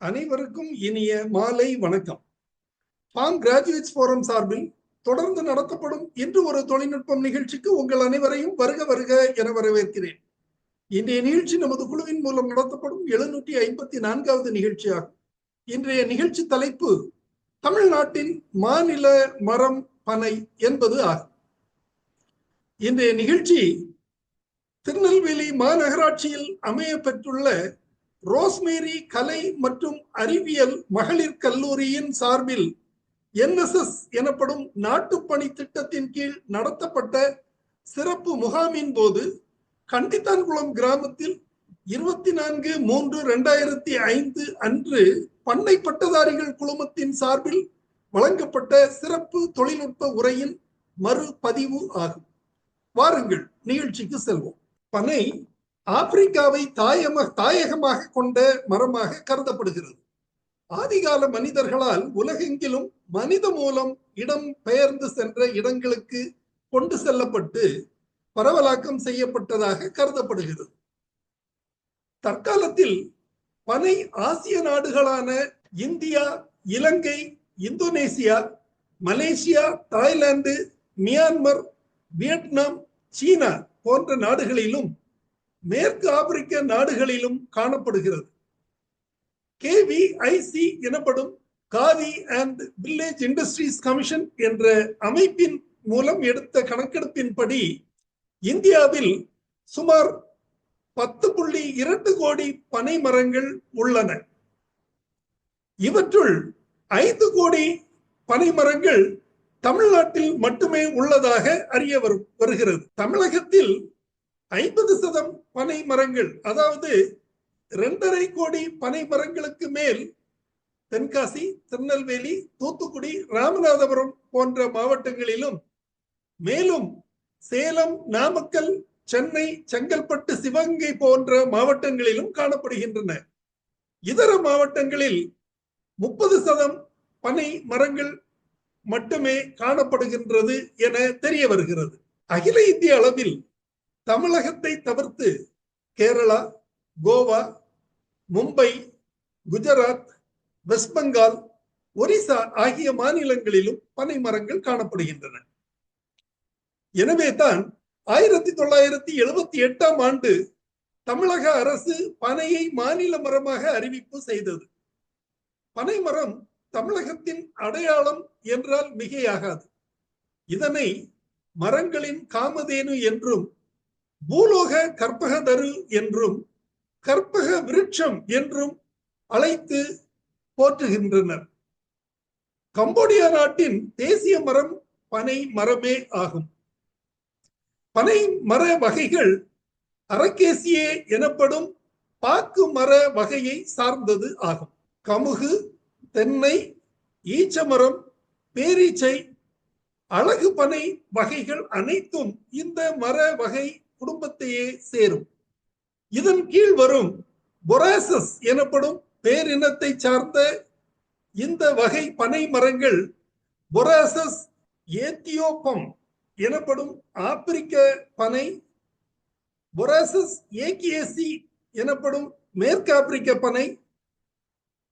அனைவருக்கும் இனிய மாலை வணக்கம். பாம் கிராஜுவேட்ஸ் போரம் சார்பில் தொடர்ந்து நடத்தப்படும் இன்று ஒரு தொழில்நுட்பம் நிகழ்ச்சிக்கு உங்கள் அனைவரையும் வருக வருக என வரவேற்கிறேன். இன்றைய நிகழ்ச்சி நமது குழுவின் மூலம் நடத்தப்படும் எழுநூற்றி ஐம்பத்தி நான்காவது நிகழ்ச்சியாகும். இன்றைய நிகழ்ச்சி தலைப்பு தமிழ்நாட்டின் மாநில மரம் பனை என்பது ஆகும். இன்றைய நிகழ்ச்சி திருநெல்வேலி மாநகராட்சியில் அமைய பெற்றுள்ள ரோஸ்மேரி கலை மற்றும் அறிவியல் மகளிர் கல்லூரியின் சார்பில் என்எஸ்எஸ் எனப்படும் நாட்டுப்பணி திட்டத்தின் கீழ் நடத்தப்பட்ட சிறப்பு முகாமின் போது கண்டித்தான்குளம் கிராமத்தில் இருபத்தி நான்கு மூன்று இரண்டாயிரத்தி ஐந்து அன்று பண்ணை பட்டதாரிகள் குழுமத்தின் சார்பில் வழங்கப்பட்ட சிறப்பு தொழில்நுட்ப உரையின் மறுபதிவு ஆகும். வாருங்கள் நிகழ்ச்சிக்கு செல்வோம். பனை ஆப்பிரிக்காவை தாயம தாயகமாக கொண்ட மரமாக கருதப்படுகிறது. ஆதிகால மனிதர்களால் உலகெங்கிலும் மனித மூலம் இடம் பெயர்ந்து சென்ற இடங்களுக்கு கொண்டு செல்லப்பட்டு பரவலாக்கம் செய்யப்பட்டதாக கருதப்படுகிறது. தற்காலத்தில் பனை ஆசிய நாடுகளான India Ilangai Indonesia Malaysia Thailand Myanmar Vietnam சீனா போன்ற நாடுகளிலும் மேற்கு ஆப்பிரிக்க நாடுகளிலும் காணப்படுகிறது. கேவிஐசி எனப்படும் Khadi and village industries commission என்ற அமைப்பின் மூலம் எடுத்த கணக்கெடுப்பின்படி இந்தியாவில் சுமார் பத்து புள்ளி இரண்டு கோடி பனை மரங்கள் உள்ளன. இவற்றுள் ஐந்து கோடி பனை மரங்கள் தமிழ்நாட்டில் மட்டுமே உள்ளதாக அறிய வருகிறது. தமிழகத்தில் ஐம்பது சதம் பனை மரங்கள் அதாவது இரண்டரை கோடி பனை மரங்களுக்கு மேல் தென்காசி திருநெல்வேலி தூத்துக்குடி ராமநாதபுரம் போன்ற மாவட்டங்களிலும் மேலும் சேலம் நாமக்கல் சென்னை செங்கல்பட்டு சிவகங்கை போன்ற மாவட்டங்களிலும் காணப்படுகின்றன. இதர மாவட்டங்களில் முப்பது சதம் பனை மரங்கள் மட்டுமே காணப்படுகின்றது என தெரிய வருகிறது. அகில இந்திய அளவில் தமிழகத்தை தவிர்த்து கேரளா கோவா மும்பை குஜராத் வெஸ்ட் பெங்கால் ஒரிசா ஆகிய மாநிலங்களிலும் பனை மரங்கள் காணப்படுகின்றன. எனவே தான் ஆயிரத்தி தொள்ளாயிரத்தி எழுபத்தி எட்டாம் ஆண்டு தமிழக அரசு பனையை மாநில மரமாக அறிவிப்பு செய்தது. பனை மரம் தமிழகத்தின் அடையாளம் என்றால் மிகையாகாது. இதனை மரங்களின் காமதேனு என்றும் பூலோக கற்பகதரு என்றும் கற்பக விருட்சம் என்றும் அழைத்து போற்றுகின்றனர். கம்போடியா நாட்டின் தேசிய மரம் பனை மரமே ஆகும். பனை மர வகைகள் அரக்கேசியே எனப்படும் பாக்கு மர வகையை சார்ந்தது ஆகும். கமுகு தென்னை ஈச்சமரம் பேரீச்சை அழகு பனை வகைகள் அனைத்தும் இந்த மர வகை குடும்பத்தையே சேரும். இதன் கீழ் வரும் பொராசஸ் எனப்படும் பேரினத்தை சார்ந்த இந்த வகை பனை மரங்கள் பொராசஸ் ஏத்தியோப்பம் எனப்படும் ஆப்பிரிக்க பனை பொராசஸ் ஏகியசி எனப்படும் மேற்கு ஆப்பிரிக்க பனை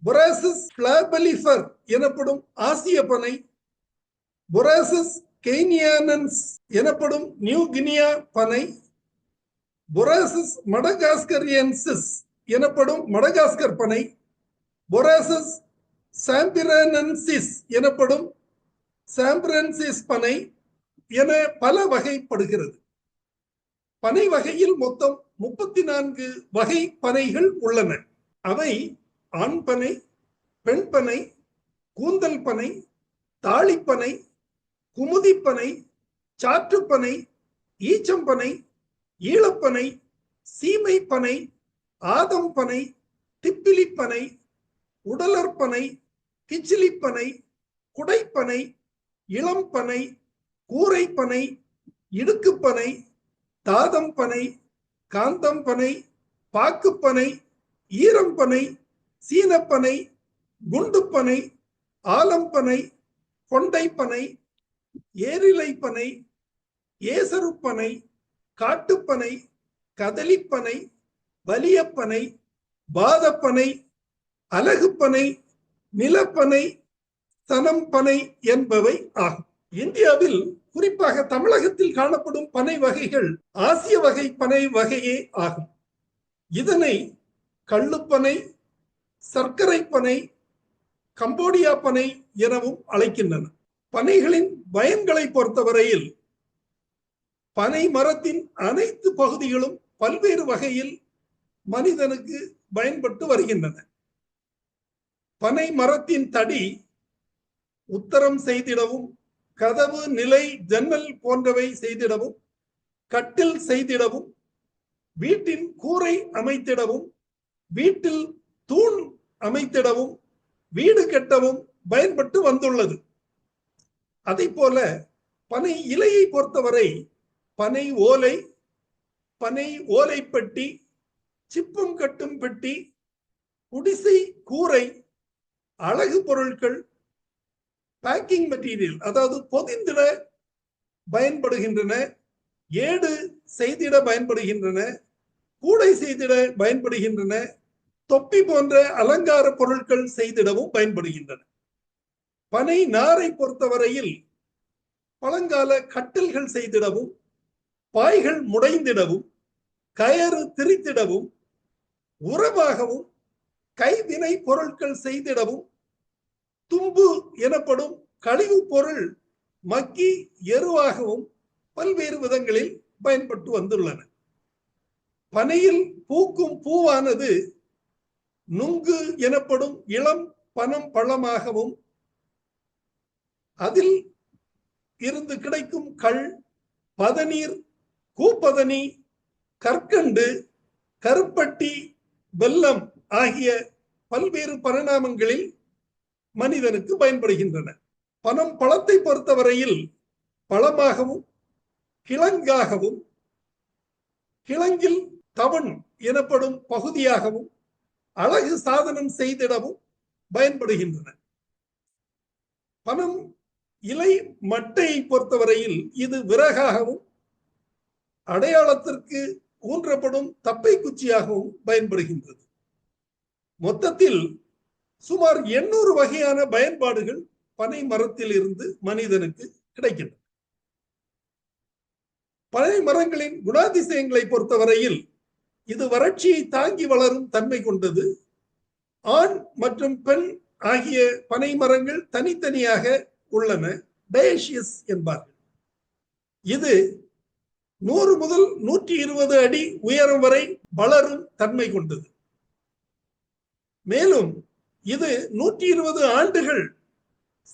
பொராசஸ் பிளாபலிஃபர் எனப்படும் ஆசிய பனை பொராசஸ் கெய்னியானன்ஸ் எனப்படும் நியூ கினியா பனை பொராசஸ் மடகாஸ்கரியன்சிஸ் எனப்படும் மடகாஸ்கர் பனை பொராசஸ் சாம்பிரனன்சிஸ் எனப்படும் சாம்பிரன்சிஸ் பனை என பல வகைப்படுகிறது. பனை வகையில் மொத்தம் முப்பத்தி நான்கு வகை பனைகள் உள்ளன. அவை ஆண் பனை பெண் பனை கூந்தல் பனை தாளிப்பனை குமுதிப்பனை சாற்றுப்பனை ஈச்சம்பனை ஈழப்பனை சீமைப்பனை பனை ஆதம்பனை திப்பிலிப்பனை உடலற்பனை கிச்சிலிப்பனை குடைப்பனை இளம்பனை கூரைப்பனை இடுக்குப்பனை தாதம்பனை காந்தம்பனை பாக்குப்பனை ஈரம்பனை சீனப்பனை குண்டுப்பனை ஆலம்பனை கொண்டைப்பனை ஏரிலைப்பனை ஏசருப்பனை காட்டுப்பனை கதலிப்பனை வலியப்பனை பாதப்பனை அழகுப்பனை நிலப்பனை சனம் பனை என்பவை ஆகும். இந்தியாவில் குறிப்பாக தமிழகத்தில் காணப்படும் பனை வகைகள் ஆசிய வகை பனை வகையே ஆகும். இதனை கள்ளுப்பனை சர்க்கரை பனை கம்போடியா பனை எனவும் அழைக்கின்றன பனைகளின் பயன்களை பொறுத்தவரையில் பனை மரத்தின் அனைத்து பகுதிகளும் பல்வேறு வகையில் மனிதனுக்கு பயன்பட்டு வருகின்றன. பனை மரத்தின் தடி உத்தரம் செய்திடவும் கதவு நிலை ஜன்னல் போன்றவை செய்திடவும் கட்டில் செய்திடவும் வீட்டின் கூரை அமைத்திடவும் வீட்டில் தூண் அமைத்திடவும் வீடு கட்டவும் பயன்பட்டு வந்துள்ளது. அதை போல பனை இலையை பொறுத்தவரை பனை ஓலை பனை ஓலை பெட்டி சிப்பம் கட்டும் பெட்டி குடிசை கூரை அழகு பொருட்கள் பேக்கிங் மெட்டீரியல் அதாவது பொதிந்திட பயன்படுகின்றன ஏடு செய்திட பயன்படுகின்றன கூடை செய்திட பயன்படுகின்றன தொப்பி போன்ற அலங்கார பொருட்கள் செய்திடவும் பயன்படுகின்றன. பனை நாரை பொறுத்தவரையில் பழங்கால கட்டில்கள் செய்திடவும் பாய்கள் முடைந்திடவும் கயறு திரித்திடவும் உறவாகவும் கைவினை பொருட்கள் செய்திடவும் தும்பு எனப்படும் கழிவு பொருள் மக்கி எருவாகவும் பல்வேறு விதங்களில் பயன்பட்டு வந்துள்ளன. பனையில் பூக்கும் பூவானது நுங்கு எனப்படும் இளம் பனம் பழமாகவும் அதில் இருந்து கிடைக்கும் கள் பதநீர் கூப்பதனி கற்கண்டு கருப்பட்டி வெல்லம் ஆகிய பல்வேறு பரிணாமங்களில் மனிதனுக்கு பயன்படுகின்றன. பணம் பழத்தை பொறுத்தவரையில் பழமாகவும் கிழங்காகவும் கிழங்கில் தவண் எனப்படும் பகுதியாகவும் அழகு சாதனம் செய்திடவும் பயன்படுகின்றன. பணம் இலை மட்டையை பொறுத்தவரையில் இது விறகாகவும் அடையாளத்திற்கு ஊன்றப்படும் தப்பை குச்சியாகவும் பயன்படுகின்றது. மொத்தத்தில் சுமார் எண்ணூறு வகையான பயன்பாடுகள் பனை மரத்தில் இருந்து மனிதனுக்கு கிடைக்கின்றன. பனை மரங்களின் குணாதிசயங்களை பொறுத்தவரையில் இது வறட்சியை தாங்கி வளரும் தன்மை கொண்டது. ஆண் மற்றும் பெண் ஆகிய பனை மரங்கள் தனித்தனியாக உள்ளன. டயஷியஸ் என்பார்கள். இது நூறு முதல் நூற்றி இருபது அடி உயரம் வரை வளரும் தன்மை கொண்டது. மேலும் இது நூற்றி இருபது ஆண்டுகள்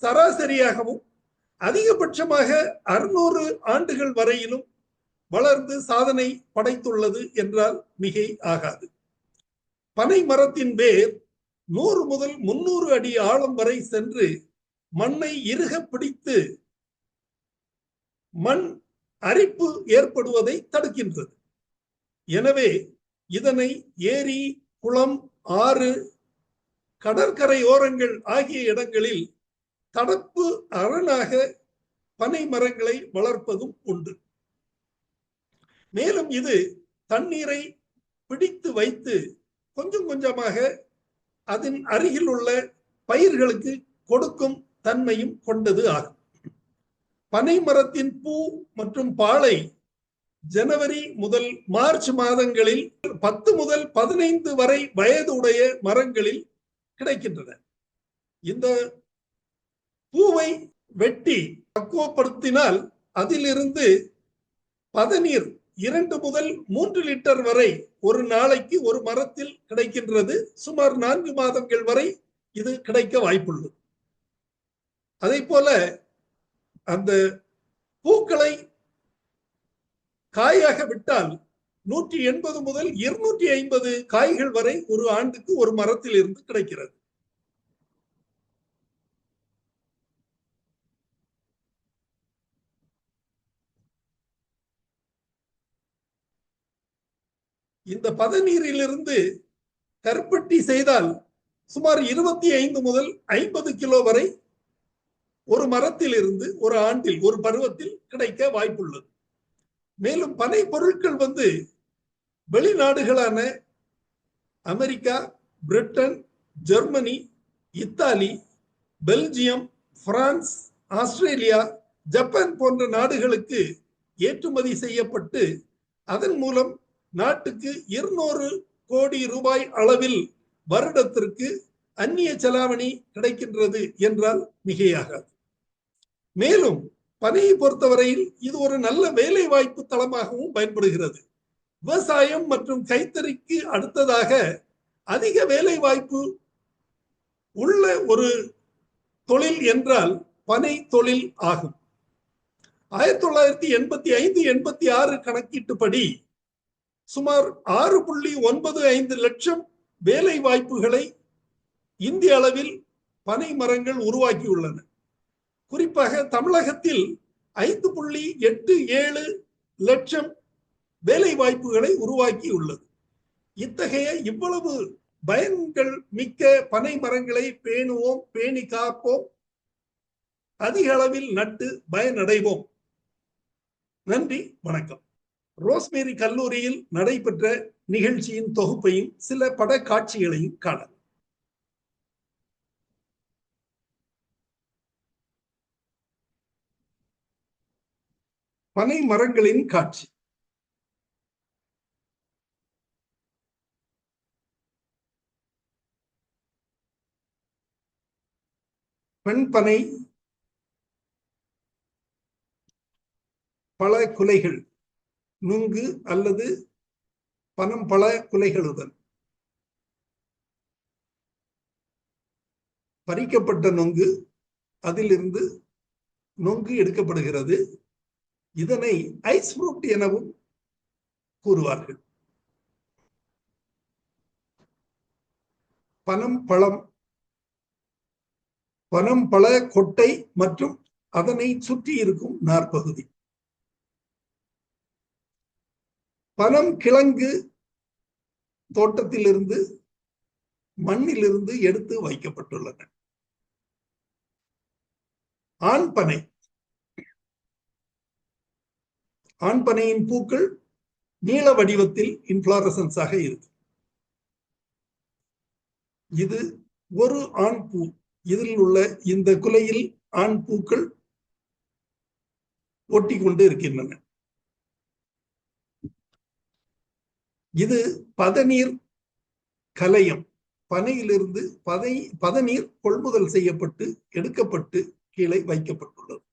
சராசரியாகவும் அதிகபட்சமாக அறுநூறு ஆண்டுகள் வரையிலும் வளர்ந்து சாதனை படைத்துள்ளது என்றால் மிகை ஆகாது. பனை மரத்தின் வேர் நூறு முதல் முன்னூறு அடி ஆழம் வரை சென்று மண்ணை இறுக பிடித்து மண் அரிப்பு ஏற்படுவதை தடுக்கின்றது. எனவே இதனை ஏரி குளம் ஆறு கடற்கரை ஓரங்கள் ஆகிய இடங்களில் தடுப்பு அரணாக பனை மரங்களை வளர்ப்பதும் உண்டு. மேலும் இது தண்ணீரை பிடித்து வைத்து கொஞ்சம் கொஞ்சமாக அதன் அருகில் உள்ள பயிர்களுக்கு கொடுக்கும் தன்மையும் கொண்டது ஆகும். பனை மரத்தின் பூ மற்றும் பாலை ஜனவரி முதல் மார்ச் மாதங்களில் பத்து முதல் பதினைந்து வரை வயது உடைய மரங்களில் கிடைக்கின்றன. இந்த பூவை வெட்டி பக்குவப்படுத்தினால் அதிலிருந்து பதநீர் இரண்டு முதல் மூன்று லிட்டர் வரை ஒரு நாளைக்கு ஒரு மரத்தில் கிடைக்கின்றது. சுமார் நான்கு மாதங்கள் வரை இது கிடைக்க வாய்ப்புள்ளது. அதே போல அந்த பூக்களை காயாக விட்டால் நூற்றி எண்பது முதல் இருநூற்றி ஐம்பது காய்கள் வரை ஒரு ஆண்டுக்கு ஒரு மரத்தில் இருந்து கிடைக்கிறது. இந்த பதநீரிலிருந்து கருப்பட்டி செய்தால் சுமார் இருபத்தி ஐந்து முதல் ஐம்பது கிலோ வரை ஒரு மரத்தில் இருந்து ஒரு ஆண்டில் ஒரு பருவத்தில் கிடைக்க வாய்ப்புள்ளது. மேலும் பனை பொருட்கள் வந்து வெளிநாடுகளான America Britain Germany Italy Belgium France Australia Japan போன்ற நாடுகளுக்கு ஏற்றுமதி செய்யப்பட்டு அதன் மூலம் நாட்டுக்கு இருநூறு கோடி ரூபாய் அளவில் வருடத்திற்கு அந்நிய செலாவணி கிடைக்கின்றது என்றால் மிகையாகாது. மேலும் பனையை பொறுத்தவரையில் இது ஒரு நல்ல வேலை வாய்ப்பு தளமாகவும் பயன்படுகிறது. விவசாயம் மற்றும் கைத்தறிக்கு அடுத்ததாக அதிக வேலை வாய்ப்பு உள்ள ஒரு தொழில் என்றால் பனை தொழில் ஆகும். ஆயிரத்தி தொள்ளாயிரத்தி எண்பத்தி ஐந்து எண்பத்தி ஆறு கணக்கீட்டுப்படி சுமார் ஆறு புள்ளி ஒன்பது ஐந்து லட்சம் வேலை வாய்ப்புகளை இந்திய அளவில் பனை மரங்கள் உருவாக்கியுள்ளன. குறிப்பாக தமிழகத்தில் ஐந்து புள்ளி எட்டு ஏழு லட்சம் வேலை வாய்ப்புகளை உருவாக்கியுள்ளது. இத்தகைய இவ்வளவு பயன்கள் மிக்க பனை மரங்களை பேணுவோம் பேணி காப்போம் அதிக அளவில் நட்டு பயனடைவோம். நன்றி வணக்கம். ரோஸ்மேரி கல்லூரியில் நடைபெற்ற நிகழ்ச்சியின் தொகுப்பையும் சில பட காட்சிகளையும் காணலாம். பனை மரங்களின் காட்சி. பெண் பனை பல குலைகள் நுங்கு அல்லது பணம் பல குலைகளுடன். பறிக்கப்பட்ட நொங்கு அதிலிருந்து நொங்கு எடுக்கப்படுகிறது. இதனை ஐஸ் ஃப்ரூட் எனவும் கூறுவார்கள். பனம் பழம். பனம் பழ கொட்டை மற்றும் அதனை சுற்றி இருக்கும் நாற்பகுதி. பனம் கிழங்கு தோட்டத்திலிருந்து மண்ணிலிருந்து எடுத்து வைக்கப்பட்டுள்ளன. ஆண் பனை. ஆண் பனையின் பூக்கள் நீல வடிவத்தில் இன்ஃபிளாரசன்ஸாக இருக்கு. இது ஒரு ஆண் பூ. இதில் உள்ள இந்த குலையில் ஆண் பூக்கள் ஒட்டி கொண்டு இருக்கின்றன. இது பதநீர் கலையம். பனையிலிருந்து பதை பதநீர் கொள்முதல் செய்யப்பட்டு எடுக்கப்பட்டு கீழே வைக்கப்பட்டுள்ளது.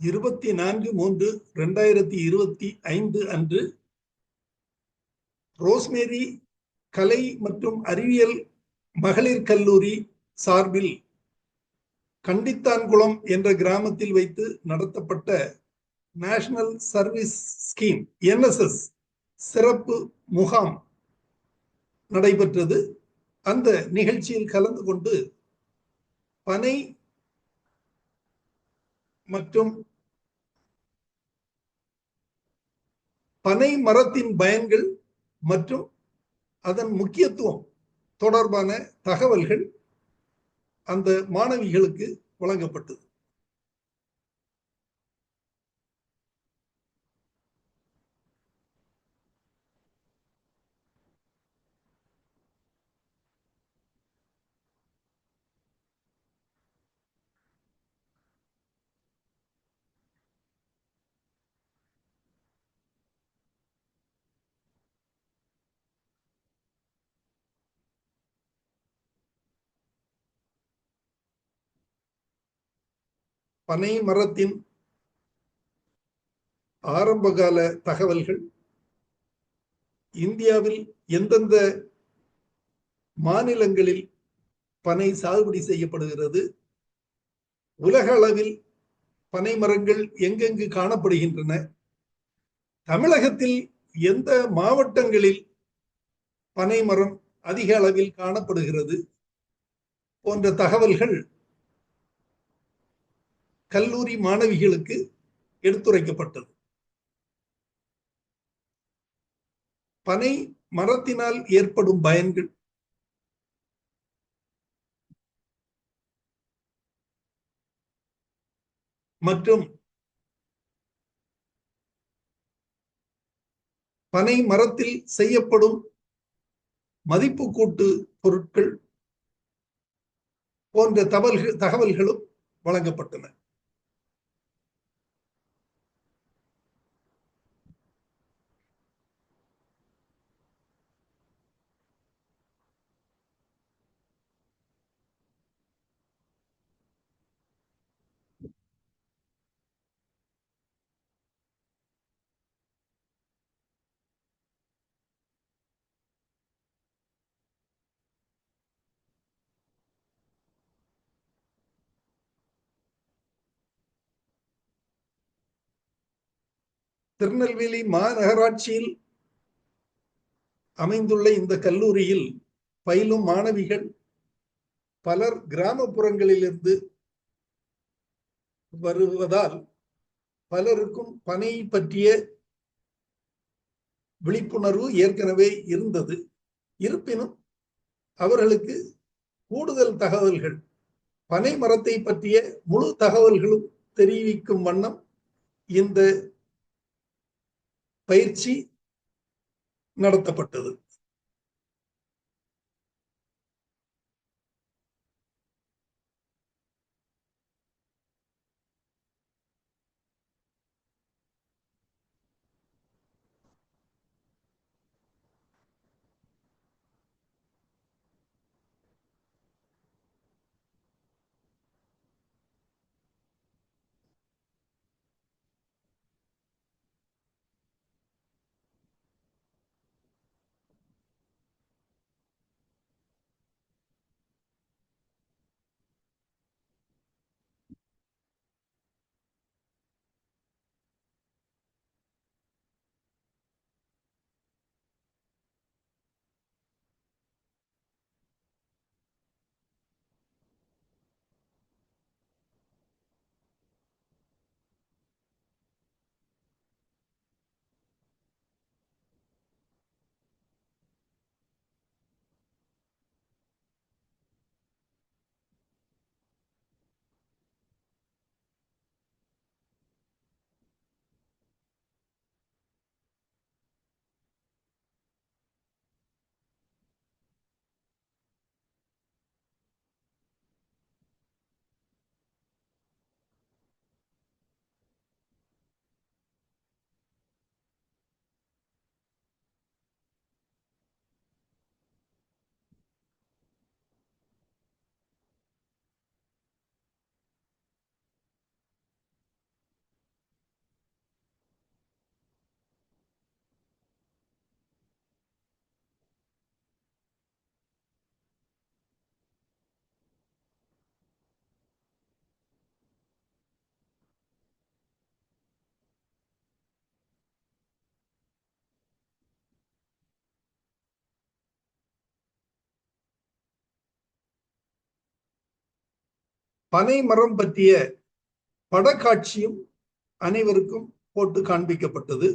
இருபத்தி நான்கு மூன்று ரெண்டாயிரத்தி இருபத்தி ஐந்து அன்று ரோஸ்மேரி கலை மற்றும் அறிவியல் மகளிர் கல்லூரி சார்பில் கண்டித்தான்குளம் என்ற கிராமத்தில் வைத்து நடத்தப்பட்ட நேஷனல் சர்வீஸ் ஸ்கீம் என்எஸ்எஸ் சிறப்பு முகாம் நடைபெற்றது. அந்த நிகழ்ச்சியில் கலந்து கொண்டு பனை மற்றும் பனை மரத்தின் பயன்கள் மற்றும் அதன் முக்கியத்துவம் தொடர்பான தகவல்கள் அந்த மாணவிகளுக்கு வழங்கப்பட்டது. பனை மரத்தின் ஆரம்பகால தகவல்கள் இந்தியாவில் எந்தெந்த மாநிலங்களில் பனை சாகுபடி செய்யப்படுகிறது உலக அளவில் பனை மரங்கள் எங்கெங்கு காணப்படுகின்றன தமிழகத்தில் எந்த மாவட்டங்களில் பனை மரம் அதிக அளவில் காணப்படுகிறது போன்ற தகவல்கள் கல்லூரி மாணவிகளுக்கு எடுத்துரைக்கப்பட்டது. பனை மரத்தினால் ஏற்படும் பயன்கள். மற்றும் பனை மரத்தில் செய்யப்படும் மதிப்பு கூட்டு பொருட்கள் போன்ற தகவல்கள் தகவல்களும் வழங்கப்பட்டன. திருநெல்வேலி மாநகராட்சியில் அமைந்துள்ள இந்த கல்லூரியில் பயிலும் மாணவிகள் பலர் கிராமப்புறங்களிலிருந்து வருவதால் பலருக்கும் பனை பற்றிய விழிப்புணர்வு ஏற்கனவே இருந்தது. இருப்பினும் அவர்களுக்கு கூடுதல் தகவல்கள் பனை மரத்தை பற்றிய முழு தகவல்களும் தெரிவிக்கும் வண்ணம் இந்த பயிற்சி நடத்தப்பட்டது. பனை மரம் பற்றிய படக்காட்சியும் அனைவருக்கும் போட்டு காண்பிக்கப்பட்டது.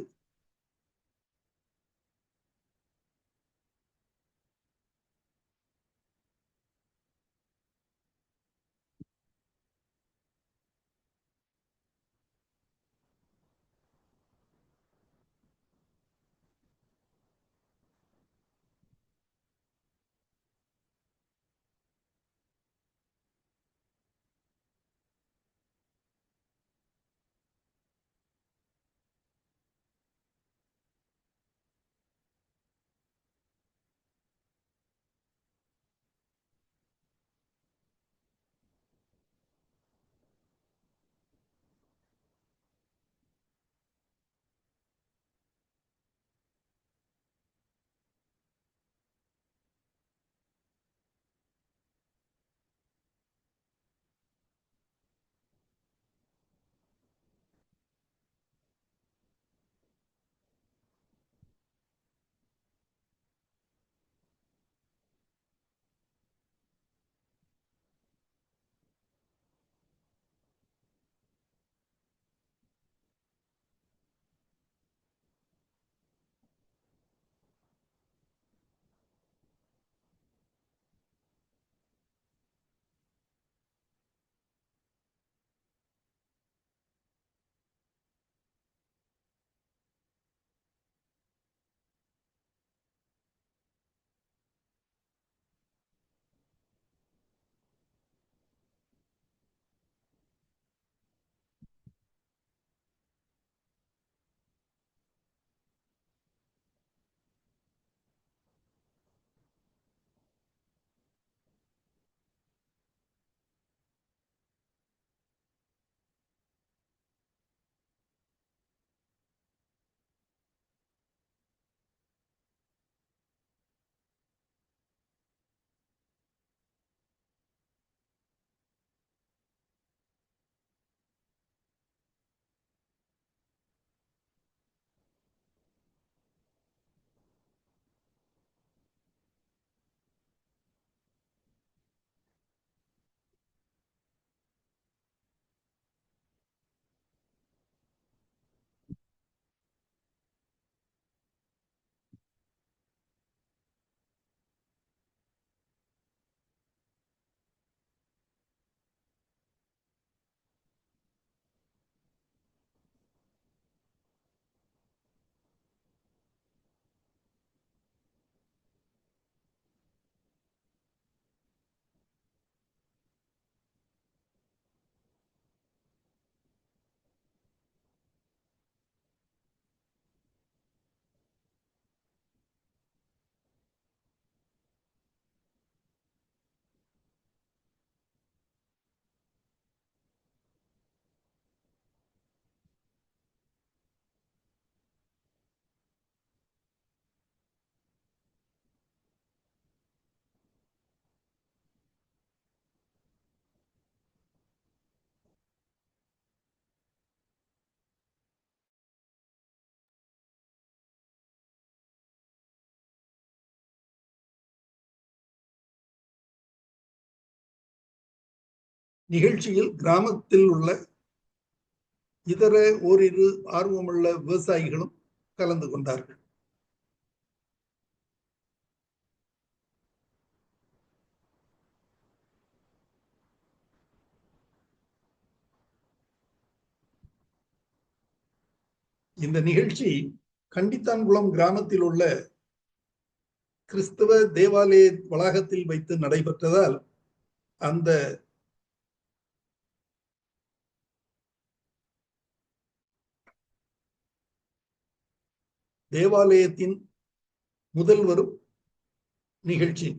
நிகழ்ச்சியில் கிராமத்தில் உள்ள இதர ஓரிரு ஆர்வமுள்ள விவசாயிகளும் கலந்து கொண்டார்கள். இந்த நிகழ்ச்சி கண்டித்தான்குளம் கிராமத்தில் உள்ள கிறிஸ்தவ தேவாலய வளாகத்தில் வைத்து நடைபெற்றதால் அந்த தேவாலயத்தின் முதல்வரும் நிகழ்ச்சி.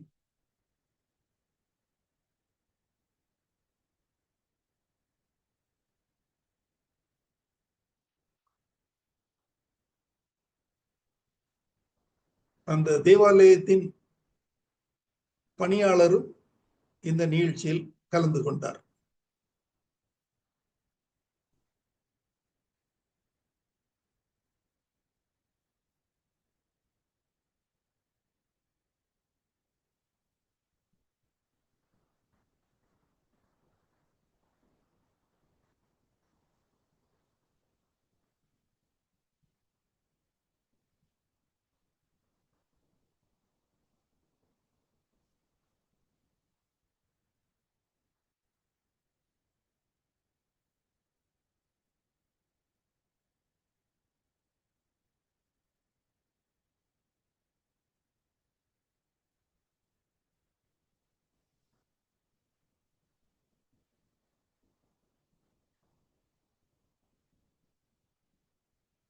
அந்த தேவாலயத்தின் பணியாளரும் இந்த நிகழ்ச்சியில் கலந்து கொண்டார்.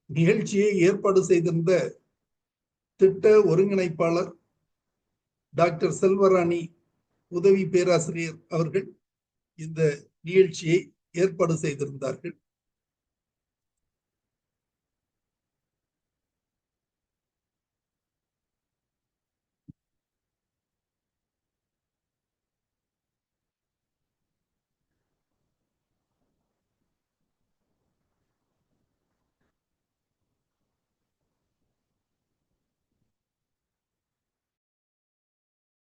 நிகழ்ச்சியை ஏற்பாடு செய்திருந்த திட்ட ஒருங்கிணைப்பாளர் டாக்டர் செல்வராணி உதவி பேராசிரியர் அவர்கள் இந்த நிகழ்ச்சியை ஏற்பாடு செய்திருந்தார்கள்.